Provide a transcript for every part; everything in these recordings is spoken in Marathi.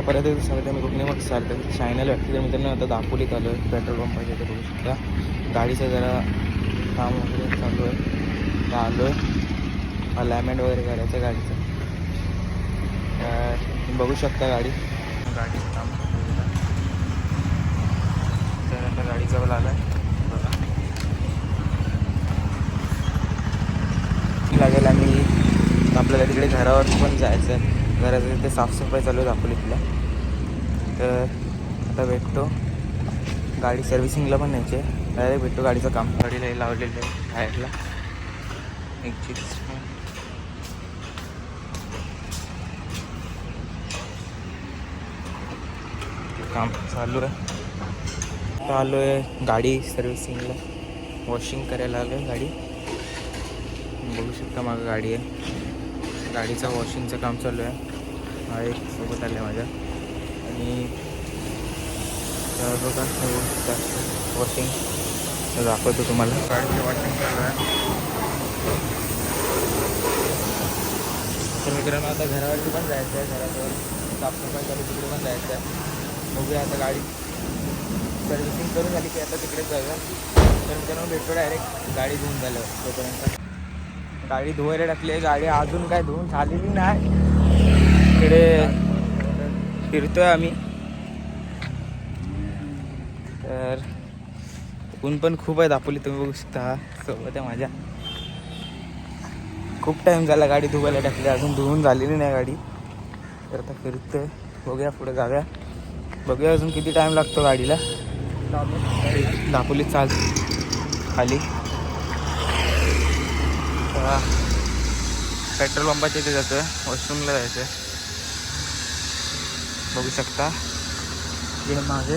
सांगते मी कुठे मग चालतं शायनल वाटतं तर मित्रांनो आता दापोलीत आलो आहे पेट्रोल पंपाच्या इथे बघू शकता. गाडीचं जरा काम वगैरे चालू आहे. आलो आहे अलायमेंट वगैरे करायचं गाडीचं. तुम्ही बघू शकता गाडी. गाडीचं काम. तर आता गाडी जवळ आलं आहे लागेल आणि आपल्याला तिकडे घरावर पण जायचं आहे घराचं तिथे साफसफाई चालू आहे दापोलीतल्या. तर आता भेटतो. गाडी सर्व्हिसिंगला पण न्यायची आहे. डायरेक्ट भेटतो गाडीचं काम. गाडीला हे लावलेलं आहे टायरला एक चीज काम चालू आहे. आलो आहे गाडी सर्व्हिसिंगला. वॉशिंग करायला आलो आहे गाडी. बघू शकता मागं गाडी आहे. गाडीचं वॉशिंगचं काम चालू आहे. हा एक सोबत आल्या आहे माझ्या. आणि तर बघा वॉशिंग दाखवतो तुम्हाला. गाडीचं वॉशिंग चालू आहे. तर मित्रांनो आता घरावरती पण जायचं आहे. घराजवळ साफसफाई चालू तिकडे पण जायचं आहे. बघूया आता गाडी सर्व्हिसिंग करून झाली की आता तिकडेच जाऊया. तर मित्रांनो भेटतो डायरेक्ट गाडी धुवून झालं तोपर्यंत. गाडी धुवायला टाकली आहे. गाडी अजून काय धुवून झालेली नाही. इकडे फिरतोय आम्ही. तर ऊन पण खूप आहे दापोली तुम्ही बघू शकता सोबत आहे माझ्या. खूप टाईम झाला गाडी धुवायला टाकली अजून धुवून झालेली नाही गाडी. तर आता फिरतोय बघूया पुढे जाऊया. बघूया अजून किती टाईम लागतो गाडीला. दापोली चाल खाली. पेट्रोल पंपाच्या इथे जातोय वॉशरूमला जायचं आहे बघू शकता. इकडे मागे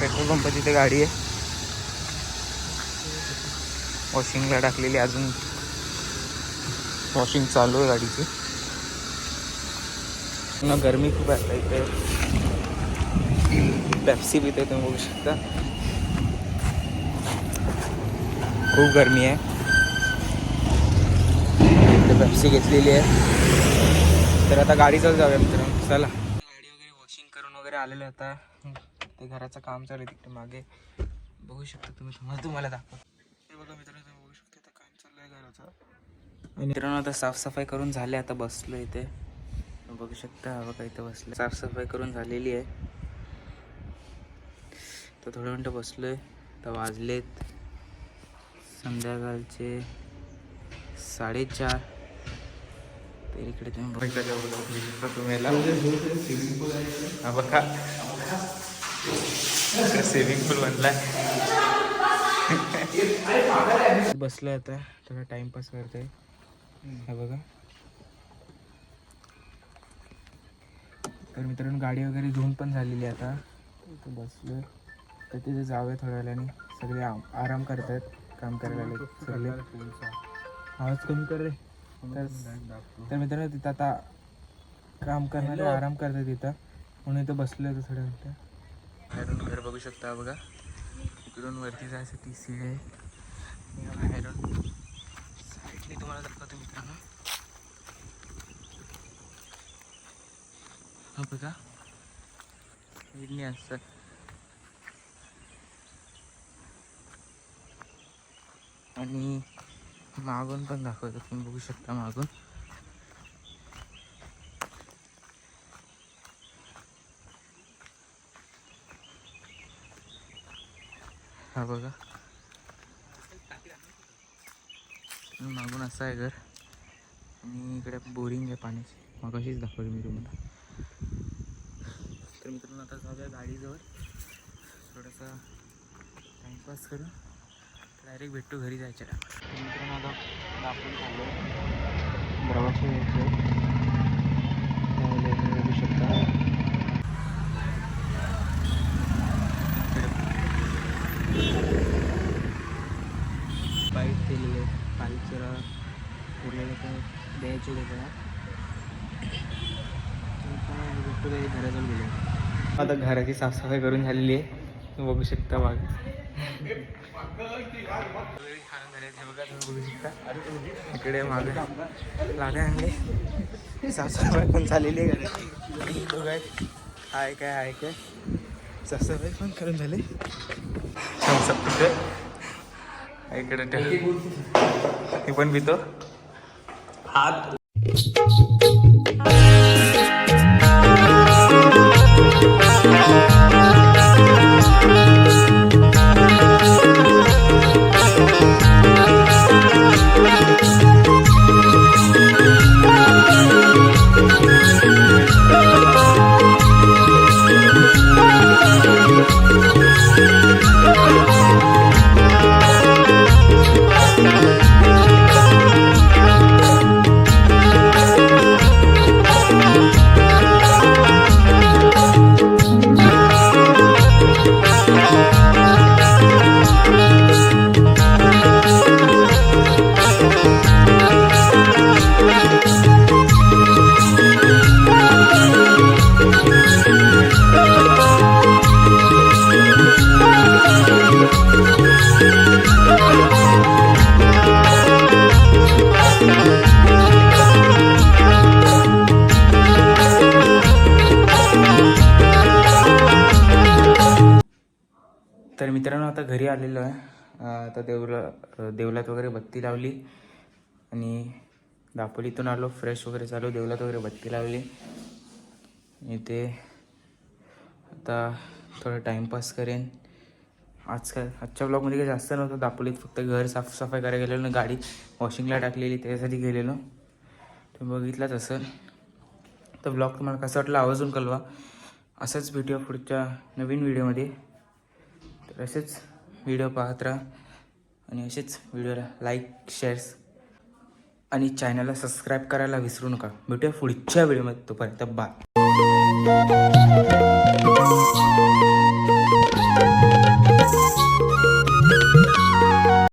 पेट्रोल पंप तिथे गाडी आहे. वॉशिंगला टाकलेली अजून. वॉशिंग चालू आहे गाडीची. पुन्हा गरमी खूप आहे आता इथे. पेप्सी पिते तुम्ही बघू शकता. खूप गरमी आहे. इथे पेप्सी घेतलेली आहे. तर आता गाडीचाच जाऊया मित्रांनो. चला. गाडी वगैरे वॉशिंग करून वगैरे आलेलं आता. ते घराचं काम चालू आहे तिकडे मागे. बघू शकता तुम्ही तुम्हाला तुम्हाला दाखवा हे बघा मित्रांनो तुम्ही बघू शकता आता काम चाललं आहे घराचं. आणि मित्रांनो आता साफसफाई करून झाले आता बसलो इथे. बघू शकता हा बघा इथं बसलं साफसफाई करून झालेली आहे. तर थोडं मिनटं बसलोय. तर वाजलेत. संध्याकाळचे साडेचार. तर इकडे तुम्ही बघू शकता. तुम्ही याला. हा बघा. स्विमिंग पूल बनलाय बसलोय आता थोडा टाइमपास करतोय. हा बघा. तर मित्रांनो गाडी वगैरे धुवून पण झालेली आहे आता. इथं बसलोय. तर तिथे जाऊया थोड्या वेळाने सगळे आराम करतायत. काम करायला सगळे. आवाज कमी कर रे. तर तर मित्रांनो तिथं आता काम करणारे आराम करतात तिथं. म्हणून इथं बसलो आहे थोड्या मिनटं बाहेरून घर बघू शकता बघा. इकडून वरती जायसाठी सीड आहे. बाहेरून. साईडने तुम्हाला दाखवतो मित्रांनो. हा बघा. इडली असतात आणि मागून पण दाखवतो तुम्ही बघू शकता मागून हा बघा. मागून असं आहे घर. आणि इकडे बोरिंग आहे पाण्याची. मग अशीच दाखवली मी तुम्हाला. तर मित्रांनो आता जाऊया गाडीजवळ. थोडासा टाईमपास करू डायरेक्ट भेटतो घरी जायच्या टायमाला. तर मित्रांनो आता दाखवून आलो. प्रवास यायचं बघू शकता पाईप केलेले पाईप जरा उरलेलं तर द्यायचे होते त्याला. घराजवळ गेलो. आता घराची साफसफाई करून झालेली आहे. बघू शकता माग इकडे मागे लागा आणले सासूबाई पण चाललेली आहे घराची काय हाय काय हाय काय. सासूबाई पण करून झाले. कुठे? इकडे ते पण पितो. हात तर मित्रांनो आता घरी आलेलो आहे. आता देवला देवलात वगैरे बत्ती लावली आणि दापोलीतून आलो फ्रेश वगैरे चालू देवलात वगैरे बत्ती लावली. आणि ते आता थोडं टाईमपास करेन. आजकाल आजच्या ब्लॉगमध्ये काही जास्त नव्हतं. दापोलीत फक्त घर साफसफाई करायला गेलेलो आणि गाडी वॉशिंगला टाकलेली त्याच्यासाठी गेलेलो. तुम्ही बघितलाच असेल. तर ब्लॉग तुम्हाला कसं वाटलं आवाजून कळवा. असाच व्हिडिओ पुढच्या नवीन व्हिडिओमध्ये तर असेच व्हिडिओ पाहत राहा आणि असेच व्हिडिओला लाईक शेअर्स आणि चॅनलला सबस्क्राईब करायला विसरू नका. भेटूया पुढच्या व्हिडिओमध्ये. तोपर्यंत बाय